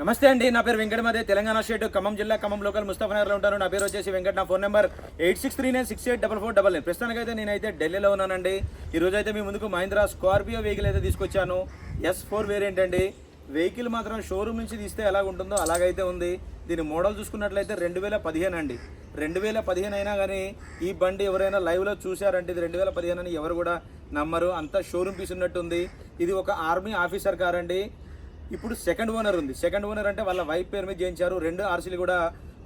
నమస్తే అండి నా పేరు వెంకటమదే. తెలంగాణ స్టేట్ ఖమ్మం జిల్లా ఖమ్మం లోకల్ ముస్తఫనగర్లో ఉంటాను. నా పేరు వచ్చేసి వెంకట. నా phone number eight six three nine six eight double four double nine. ప్రస్తుతానికైతే నేనైతే ఢిల్లీలో ఉన్నానండి. ఈ రోజు అయితే మీ ముందుకు మహీంద్రా స్కార్పియో వెహికల్ అయితే తీసుకొచ్చాను. ఎస్ ఫోర్ వేరియంట్ అండి. వెహికల్ మాత్రం షోరూమ్ నుంచి తీస్తే ఎలా ఉంటుందో అలాగైతే ఉంది. దీని మోడల్ చూసుకున్నట్లయితే రెండు వేల పదిహేను అండి. రెండు వేల పదిహేను అయినా కానీ ఈ బండి ఎవరైనా లైవ్లో చూశారంటే ఇది రెండు వేల పదిహేను అని ఎవరు కూడా నమ్మరు. అంతా షోరూమ్ పీస్ ఉన్నట్టుంది. ఇది ఒక ఆర్మీ ఆఫీసర్ కారండి ఇప్పుడు సెకండ్ ఓనర్ ఉంది. సెకండ్ ఓనర్ అంటే వాళ్ళ వైఫ్ పేరు మీద చేయించారు. రెండు ఆర్సీలు కూడా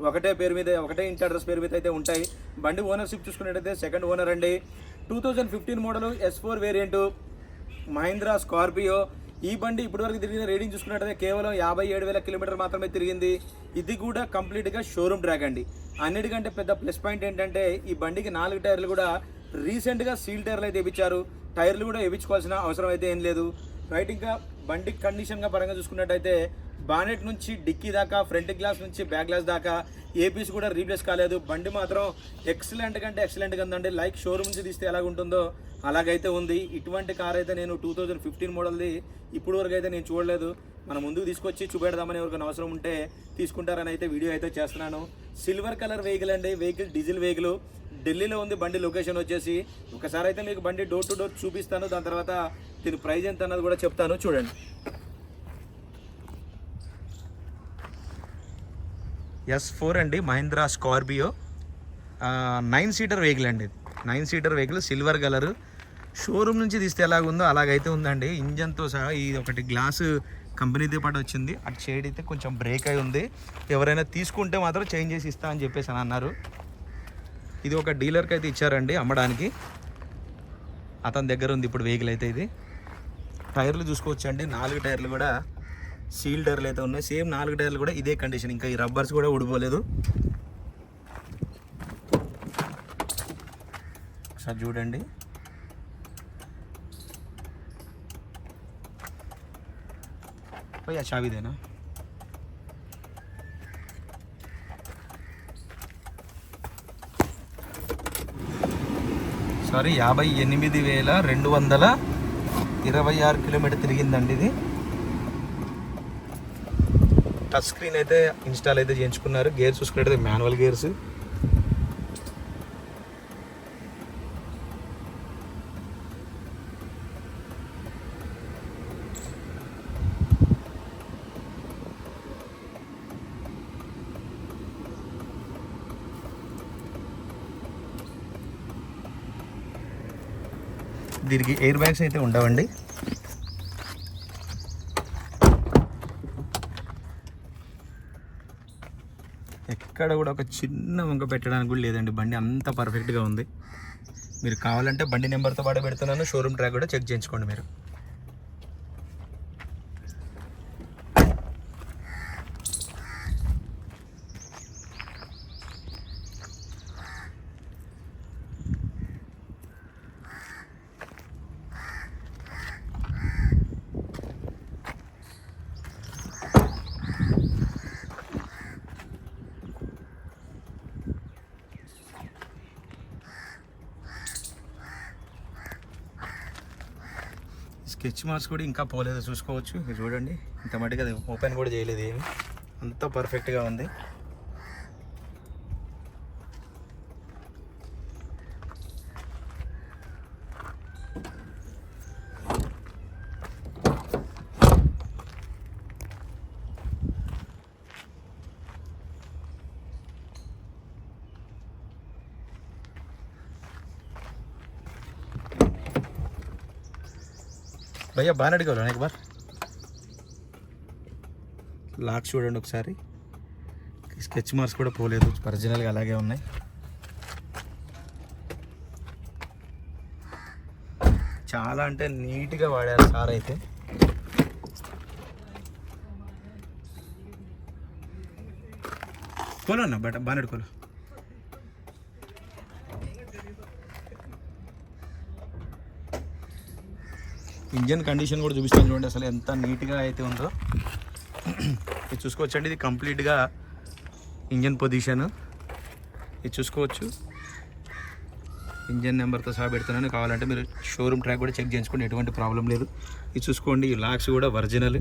ఒకటే పేరు మీద ఒకటే ఇంటి అడ్రస్ పేరు మీద అయితే ఉంటాయి. బండి ఓనర్షిప్ చూసుకున్నట్టయితే సెకండ్ ఓనర్ అండి. Two thousand fifteen model S four variant Mahindra Scorpio ఈ బండి ఇప్పటివరకు తిరిగిన రేడింగ్ చూసుకున్నట్టయితే కేవలం యాభై ఏడు వేల కిలోమీటర్ మాత్రమే తిరిగింది. ఇది కూడా కంప్లీట్గా షోరూమ్ ట్రాక్ అండి. అన్నిటికంటే పెద్ద ప్లస్ పాయింట్ ఏంటంటే ఈ బండికి నాలుగు టైర్లు కూడా రీసెంట్గా సీల్ టైర్లు అయితే ఇప్పించారు. టైర్లు కూడా వేయించుకోవాల్సిన అవసరం అయితే ఏం లేదు. రైట్ ఇంకా బండి కండిషన్గా పరంగా చూసుకున్నట్టయితే బానెట్ నుంచి డిక్కీ దాకా ఫ్రంట్ గ్లాస్ నుంచి బ్యాక్ గ్లాస్ దాకా ఏపీస్ కూడా రీప్లేస్ కాలేదు. బండి మాత్రం ఎక్సలెంట్ కంటే ఎక్సలెంట్గా ఉందండి. లైక్ షోరూమ్ నుంచి తీస్తే ఎలాగుంటుందో అలాగైతే ఉంది. ఇటువంటి కార్ అయితే నేను టూ థౌజండ్ ఫిఫ్టీన్ మోడల్ది ఇప్పుడు వరకు అయితే నేను చూడలేదు. మనం ముందుకు తీసుకొచ్చి చూపెడదామని ఎవరికైనా అవసరం ఉంటే తీసుకుంటారని అయితే వీడియో అయితే చేస్తున్నాను. సిల్వర్ కలర్ వెహికల్ అండి. వెహికల్ డీజిల్ వెహికల్ ఢిల్లీలో ఉంది బండి లొకేషన్ వచ్చేసి. ఒకసారి అయితే మీకు బండి డోర్ టు డోర్ చూపిస్తాను దాని తర్వాత దీని ప్రైజ్ ఎంత అన్నది కూడా చెప్తాను చూడండి. ఎస్ ఫోర్ అండి. Mahindra Scorpio. Nine seater vehicle అండి. ఇది nine seater vehicle silver colour showroom నుంచి తీస్తే ఎలాగుందో అలాగైతే ఉందండి. ఇంజన్తో సహా ఈ ఒకటి గ్లాసు కంపెనీతో పాటు వచ్చింది. అటు షేడ్ అయితే కొంచెం బ్రేక్ అయి ఉంది. ఎవరైనా తీసుకుంటే మాత్రం చేంజ్ చేసి ఇస్తా అని చెప్పేసి అని అన్నారు. ఇది ఒక డీలర్కి అయితే ఇచ్చారండి అమ్మడానికి. అతని దగ్గర ఉంది ఇప్పుడు వెహికల్ అయితే ఇది. టైర్లు చూసుకోవచ్చండి. నాలుగు టైర్లు కూడా సీల్ టైర్లు అయితే ఉన్నాయి. సేమ్ నాలుగు టైర్లు కూడా ఇదే కండిషన్ ఇంకా ఈ రబ్బర్స్ కూడా ఊడిపోలేదు. ఒకసారి చూడండి. చావిదేనా? సారీ యాభై ఎనిమిది వేల రెండు వందల ఇరవై ఆరు కిలోమీటర్ తిరిగిందండి ఇది. టచ్ స్క్రీన్ అయితే ఇన్స్టాల్ అయితే చేయించుకున్నారు. గేర్స్ చూసుకున్నట్టయితే మాన్యువల్ గేర్స్. దీనికి ఎయిర్ బ్యాగ్స్ అయితే ఉండవండి. ఎక్కడ కూడా ఒక చిన్న వంక పెట్టడానికి కూడా లేదండి. బండి అంత పర్ఫెక్ట్గా ఉంది. మీరు కావాలంటే బండి నెంబర్తో పాటు పెడుతున్నాను. షోరూమ్ ట్రాక్ కూడా చెక్ చేయించుకోండి మీరు. స్కెచ్ మార్క్స్ కూడా ఇంకా పోలేదు చూసుకోవచ్చు. చూడండి ఇంత మటుకు అది ఓపెన్ కూడా చేయలేదు ఏమి. అంతా పర్ఫెక్ట్గా ఉంది. భయ్యా బాగా అడిగారు అనేక బార్ లాక్ చూడండి ఒకసారి. స్కెచ్ మార్క్స్ కూడా పోలేదు ఒరిజినల్గా అలాగే ఉన్నాయి. చాలా అంటే నీట్గా వాడారు సార్ అయితే. కోలో అన్న బట్ బాగా కోలో ఇంజన్ కండిషన్ కూడా చూపిస్తాను చూడండి అసలు ఎంత నీట్గా అయితే ఉందో. ఇది చూసుకోవచ్చండి ఇది కంప్లీట్గా ఇంజన్ పొజిషన్ ఇది చూసుకోవచ్చు. ఇంజన్ నెంబర్తో సహా పెడుతున్నాను. కావాలంటే మీరు షోరూమ్ ట్రాక్ కూడా చెక్ చేయించుకోండి ఎటువంటి ప్రాబ్లం లేదు. ఇది చూసుకోండి ఈ లాక్స్ కూడా ఒరిజినల్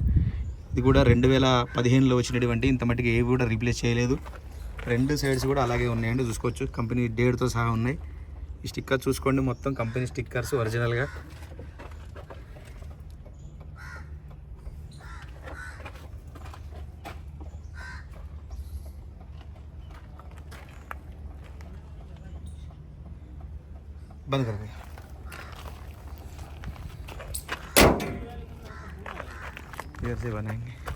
ఇది కూడా రెండు వేల పదిహేనులో వచ్చినటువంటి ఇంత మట్టికి ఏవి కూడా రీప్లేస్ చేయలేదు. రెండు సైడ్స్ కూడా అలాగే ఉన్నాయండి చూసుకోవచ్చు. కంపెనీ డేట్తో సహా ఉన్నాయి. ఈ స్టిక్కర్ చూసుకోండి మొత్తం కంపెనీ స్టిక్కర్స్ ఒరిజినల్గా बंद कर दिया। फिर से बनाएँगे।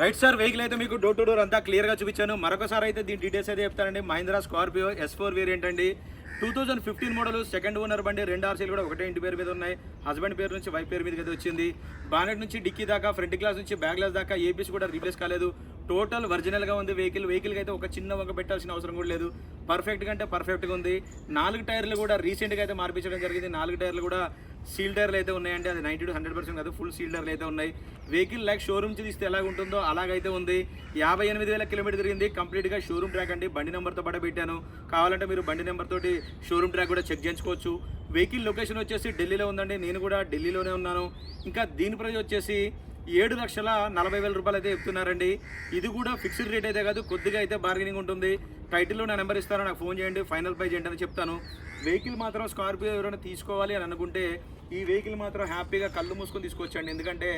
రైట్ సార్ వెహికల్ అయితే మీకు డోర్ టు డోర్ అంతా క్లియర్గా చూపించాను. మరొకసారి అయితే దీని డీటెయిల్స్ అయితే చెప్తానండి. Mahindra Scorpio S four variant అండి. Two thousand fifteen model second owner బండి రెండు ఆర్సీలు కూడా ఒకటే ఇంటి పేరు మీద ఉన్నాయి. హస్బెండ్ పేరు నుంచి వైఫ్ పేరు మీద అయితే వచ్చింది. బానెట్ నుంచి డిక్కీ దాకా ఫ్రంట్ గ్లాస్ నుంచి బ్యాక్ గ్లాస్ దాకా ఏపీస్ కూడా రీప్లేస్ కాలేదు. టోటల్ ఒరిజినల్గా ఉంది వెహికల్ వెహికల్కి అయితే ఒక చిన్న వంక పెట్టాల్సిన అవసరం కూడా లేదు. పర్ఫెక్ట్గా అంటే పర్ఫెక్ట్గా ఉంది. నాలుగు టైర్లు కూడా రీసెంట్గా అయితే మార్పించడం జరిగింది. నాలుగు టైర్లు కూడా సీల్డర్లు అయితే ఉన్నాయండి. అది నైంటీ టు హండ్రెడ్ పర్సెంట్ కాదు ఫుల్ సీల్డర్లు అయితే ఉన్నాయి. వెహికల్ లైక్ షోరూమ్ తీస్తే ఎలా ఉంటుందో అలాగైతే ఉంది. యాభై ఎనిమిది వేల కిలోమీటర్ తిరిగింది. కంప్లీట్గా షోరూమ్ ట్రాక్ అండి. బండి నెంబర్తో పాటు పెట్టాను. కావాలంటే మీరు బండి నెంబర్ తోటి షోరూమ్ ట్రాక్ కూడా చెక్ చేయించుకోవచ్చు. వెహికల్ లొకేషన్ వచ్చేసి ఢిల్లీలో ఉందండి. నేను కూడా ఢిల్లీలోనే ఉన్నాను. ఇంకా దీని ప్రజ వచ్చేసి ఏడు లక్షల నలభై వేల రూపాయలు అయితే చెప్తున్నారండి. ఇది కూడా ఫిక్స్డ్ రేట్ అయితే కాదు కొద్దిగా అయితే బార్గెనింగ్ ఉంటుంది. టైటిల్లో నా నెంబర్ ఇస్తాను నాకు ఫోన్ చేయండి ఫైనల్ ప్రైజ్ ఏంటని చెప్తాను. వెహికల్ మాత్రం స్కార్పియో ఎవరైనా తీసుకోవాలి అని అనుకుంటే ఈ వెహికల్ మాత్రం హ్యాపీగా కళ్ళు మూసుకొని తీసుకొచ్చండి ఎందుకంటే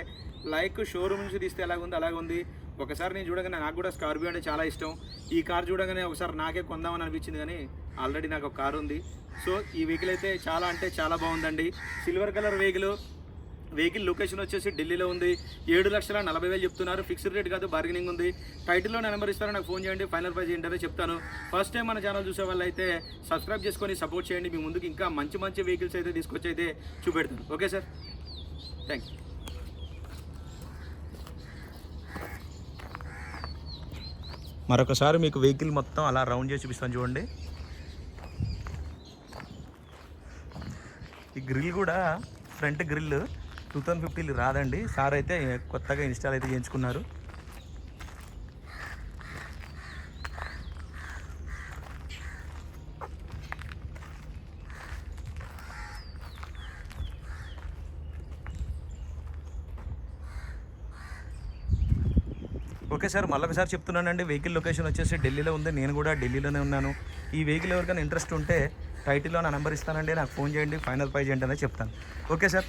లైక్ షోరూమ్ నుంచి తీస్తే ఎలాగుంది అలాగుంది. ఉంది ఒకసారి నేను చూడగానే నాకు కూడా స్కార్పియో అంటే చాలా ఇష్టం. ఈ కార్ చూడగానే ఒకసారి నాకే కొందామని అనిపించింది కానీ ఆల్రెడీ నాకు ఒక కారు ఉంది. సో ఈ వెహికల్ అయితే చాలా అంటే చాలా బాగుందండి. Silver colour vehicle vehicle location వచ్చేసి ఢిల్లీలో ఉంది. ఏడు లక్షల నలభై వేలు చెప్తున్నారు. ఫిక్స్డ్ రేట్ కాదు బార్గెనింగ్ ఉంది. టైటిల్లో నెంబర్ ఇస్తారో నాకు ఫోన్ చేయండి ఫైనల్ ప్రైజ్ ఏంటనే చెప్తాను. ఫస్ట్ టైం మన ఛానల్ చూసే వాళ్ళు అయితే సబ్స్క్రైబ్ చేసుకొని సపోర్ట్ చేయండి. మీ ముందుకు ఇంకా మంచి మంచి వెహికల్స్ అయితే తీసుకొచ్చి అయితే చూపెడతాను. Okay sir? థ్యాంక్ యూ మరొకసారి మీకు వెహికల్ మొత్తం అలా రౌండ్ చేసి చూపిస్తాను చూడండి. ఈ గ్రిల్ కూడా ఫ్రంట్ గ్రిల్ టూ థౌజండ్ ఫిఫ్టీలు రాదండి. సార్ అయితే కొత్తగా ఇన్స్టాల్ అయితే చేయించుకున్నారు. ఓకే సార్ మళ్ళొకసారి చెప్తున్నానండి. వెహికల్ లొకేషన్ వచ్చేసి ఢిల్లీలో ఉంది. నేను కూడా ఢిల్లీలోనే ఉన్నాను. ఈ వెహికల్ ఎవరికైనా ఇంట్రెస్ట్ ఉంటే టైటిల్లో నా నెంబర్ ఇస్తానండి. నాకు ఫోన్ చేయండి. ఫైనల్ ప్రైజ్ ఏంటనే చెప్తాను. Okay sir.